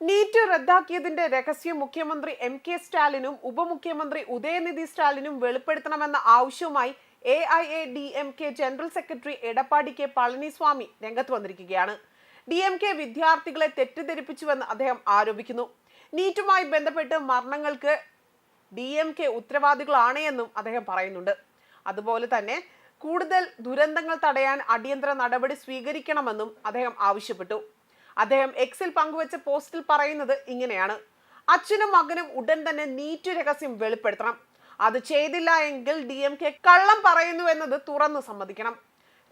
NEET റദ്ദാക്കിയതിന്റെ രഹസ്യം മുഖ്യമന്ത്രി M K സ്റ്റാലിനും ഉപമുഖ്യമന്ത്രി ഉദയനിധി സ്റ്റാലിനും വെളിപ്പെടുത്തണമെന്ന ആവശ്യവുമായി A I A D M K general secretary Edappadi K Palaniswami രംഗത്ത് വന്നിരിക്കുകയാണ്. ഡി എം കെ വിദ്യാർത്ഥികളെ തെറ്റിദ്ധരിപ്പിച്ചുവെന്ന് അദ്ദേഹം ആരോപിക്കുന്നു. നീറ്റുമായി ബന്ധപ്പെട്ട് മരണങ്ങൾക്ക് ഡി എം കെ ഉത്തരവാദികളാണ് എന്നും അദ്ദേഹം പറയുന്നുണ്ട്. അതുപോലെ തന്നെ കൂടുതൽ ദുരന്തങ്ങൾ തടയാൻ അടിയന്തര നടപടി സ്വീകരിക്കണമെന്നും അദ്ദേഹം ആവശ്യപ്പെട്ടു. അദ്ദേഹം എക്സിൽ പങ്കുവച്ച പോസ്റ്റിൽ പറയുന്നത് ഇങ്ങനെയാണ്. അച്ഛനും മകനും ഉടൻ തന്നെ നീറ്റ് രഹസ്യം വെളിപ്പെടുത്തണം. അത് ചെയ്തില്ല എങ്കിൽ ഡി എം കെ കള്ളം പറയുന്നു എന്നത് തുറന്നു സമ്മതിക്കണം.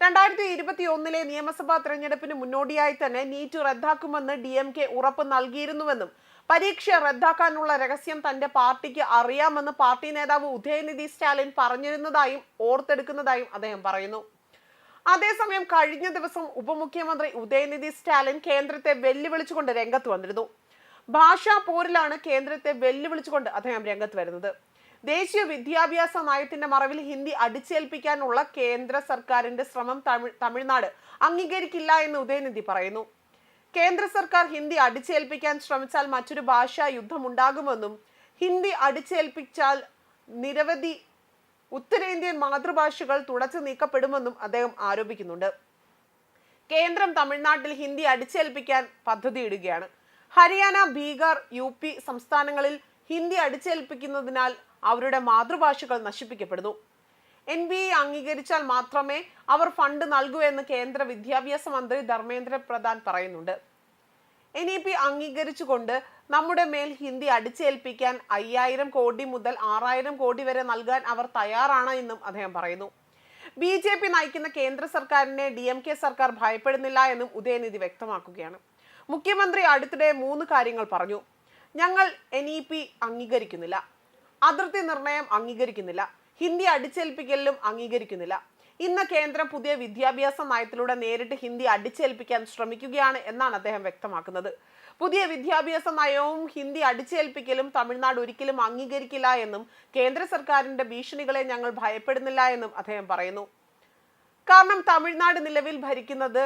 രണ്ടായിരത്തി ഇരുപത്തി ഒന്നിലെ നിയമസഭാ തെരഞ്ഞെടുപ്പിന് മുന്നോടിയായി തന്നെ നീറ്റ് റദ്ദാക്കുമെന്ന് ഡി എം കെ ഉറപ്പ് നൽകിയിരുന്നുവെന്നും പരീക്ഷ റദ്ദാക്കാനുള്ള രഹസ്യം തന്റെ പാർട്ടിക്ക് അറിയാമെന്ന് പാർട്ടി നേതാവ് ഉദയനിധി സ്റ്റാലിൻ പറഞ്ഞിരുന്നതായും ഓർത്തെടുക്കുന്നതായും അദ്ദേഹം പറയുന്നു. അതേസമയം കഴിഞ്ഞ ദിവസം ഉപമുഖ്യമന്ത്രി ഉദയനിധി സ്റ്റാലിൻ കേന്ദ്രത്തെ വെല്ലുവിളിച്ചുകൊണ്ട് രംഗത്ത് വന്നിരുന്നു. ഭാഷാ പോരിലാണ് കേന്ദ്രത്തെ വെല്ലുവിളിച്ചുകൊണ്ട് അദ്ദേഹം രംഗത്ത് വരുന്നത്. ദേശീയ വിദ്യാഭ്യാസ നയത്തിന്റെ മറവിൽ ഹിന്ദി അടിച്ചേൽപ്പിക്കാനുള്ള കേന്ദ്ര സർക്കാരിന്റെ ശ്രമം തമിഴ്നാട് അംഗീകരിക്കില്ല എന്ന് ഉദയനിധി പറയുന്നു. കേന്ദ്ര സർക്കാർ ഹിന്ദി അടിച്ചേൽപ്പിക്കാൻ ശ്രമിച്ചാൽ മറ്റൊരു ഭാഷാ യുദ്ധം ഉണ്ടാകുമെന്നും ഹിന്ദി അടിച്ചേൽപ്പിച്ചാൽ നിരവധി ഉത്തരേന്ത്യൻ മാതൃഭാഷകൾ തുടച്ചു നീക്കപ്പെടുമെന്നും അദ്ദേഹം ആരോപിക്കുന്നുണ്ട്. കേന്ദ്രം തമിഴ്നാട്ടിൽ ഹിന്ദി അടിച്ചേൽപ്പിക്കാൻ പദ്ധതിയിടുകയാണ്. ഹരിയാന ബീഹാർ യു പി സംസ്ഥാനങ്ങളിൽ ഹിന്ദി അടിച്ചേൽപ്പിക്കുന്നതിനാൽ അവരുടെ മാതൃഭാഷകൾ നശിപ്പിക്കപ്പെടുന്നു. എൻ ബി എ അംഗീകരിച്ചാൽ മാത്രമേ അവർ ഫണ്ട് നൽകൂ എന്ന് കേന്ദ്ര വിദ്യാഭ്യാസ മന്ത്രി ധർമ്മേന്ദ്ര പ്രധാൻ പറയുന്നുണ്ട്. എൻ ഇ പി അംഗീകരിച്ചുകൊണ്ട് നമ്മുടെ മേൽ ഹിന്ദി അടിച്ചേൽപ്പിക്കാൻ അയ്യായിരം കോടി മുതൽ ആറായിരം കോടി വരെ നൽകാൻ അവർ തയ്യാറാണ് എന്നും അദ്ദേഹം പറയുന്നു. ബി ജെ പി നയിക്കുന്ന കേന്ദ്ര സർക്കാരിനെ ഡി എം കെ സർക്കാർ ഭയപ്പെടുന്നില്ല എന്നും ഉദയനിധി വ്യക്തമാക്കുകയാണ്. മുഖ്യമന്ത്രി അടുത്തിടെ മൂന്ന് കാര്യങ്ങൾ പറഞ്ഞു. ഞങ്ങൾ എൻ ഇ പി അംഗീകരിക്കുന്നില്ല. അതിർത്തി നിർണയം അംഗീകരിക്കുന്നില്ല. ഹിന്ദി അടിച്ചേൽപ്പിക്കലിലും അംഗീകരിക്കുന്നില്ല. ഇന്ന് കേന്ദ്രം പുതിയ വിദ്യാഭ്യാസ നയത്തിലൂടെ നേരിട്ട് ഹിന്ദി അടിച്ചേൽപ്പിക്കാൻ ശ്രമിക്കുകയാണ് എന്നാണ് അദ്ദേഹം വ്യക്തമാക്കുന്നത്. പുതിയ വിദ്യാഭ്യാസ നയവും ഹിന്ദി അടിച്ചേൽപ്പിക്കലും തമിഴ്നാട് ഒരിക്കലും അംഗീകരിക്കില്ല എന്നും കേന്ദ്ര സർക്കാരിന്റെ ഭീഷണികളെ ഞങ്ങൾ ഭയപ്പെടുന്നില്ല എന്നും അദ്ദേഹം പറയുന്നു. കാരണം തമിഴ്നാട് നിലവിൽ ഭരിക്കുന്നത്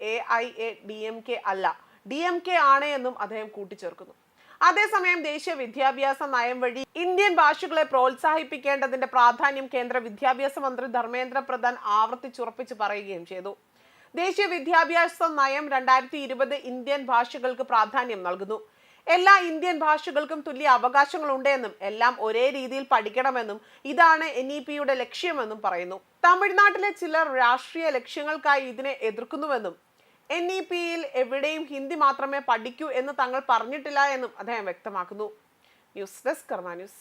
A I A D M K അല്ല. ഡി എം കെ ആണ് എന്നും അദ്ദേഹം കൂട്ടിച്ചേർക്കുന്നു. അതേസമയം ദേശീയ വിദ്യാഭ്യാസ നയം വഴി ഇന്ത്യൻ ഭാഷകളെ പ്രോത്സാഹിപ്പിക്കേണ്ടതിന്റെ പ്രാധാന്യം കേന്ദ്ര വിദ്യാഭ്യാസ മന്ത്രി ധർമ്മേന്ദ്ര പ്രധാൻ ആവർത്തിച്ചുറപ്പിച്ച് പറയുകയും ചെയ്തു. ദേശീയ വിദ്യാഭ്യാസ നയം രണ്ടായിരത്തി ഇരുപത് ഇന്ത്യൻ ഭാഷകൾക്ക് പ്രാധാന്യം നൽകുന്നു. എല്ലാ ഇന്ത്യൻ ഭാഷകൾക്കും തുല്യ അവകാശങ്ങൾ ഉണ്ടെന്നും എല്ലാം ഒരേ രീതിയിൽ പഠിക്കണമെന്നും ഇതാണ് എൻ ഇ പിയുടെ ലക്ഷ്യമെന്നും പറയുന്നു. തമിഴ്നാട്ടിലെ ചിലർ രാഷ്ട്രീയ ലക്ഷ്യങ്ങൾക്കായി ഇതിനെ എതിർക്കുന്നുവെന്നും എൻ ഇ പിയിൽ എവിടെയും ഹിന്ദി മാത്രമേ പഠിക്കൂ എന്ന് തങ്ങൾ പറഞ്ഞിട്ടില്ല എന്നും അദ്ദേഹം വ്യക്തമാക്കുന്നു. News desk Karma news.